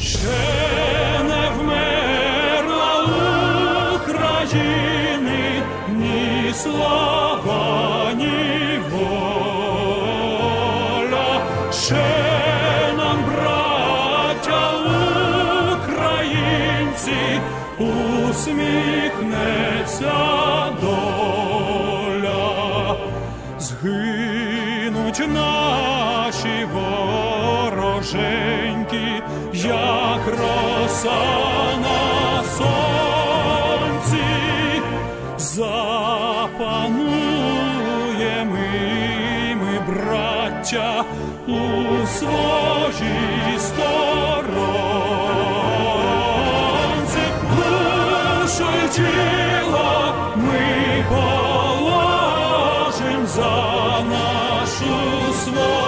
Ще не вмерла України ні слава. Ще нам, браття українці, усміхнеться доля. Згинуть наші вороженьки, як роса на сонці, запануєм і ми, браття, у своїй сторонці, душу тіло ми положим за нашу свободу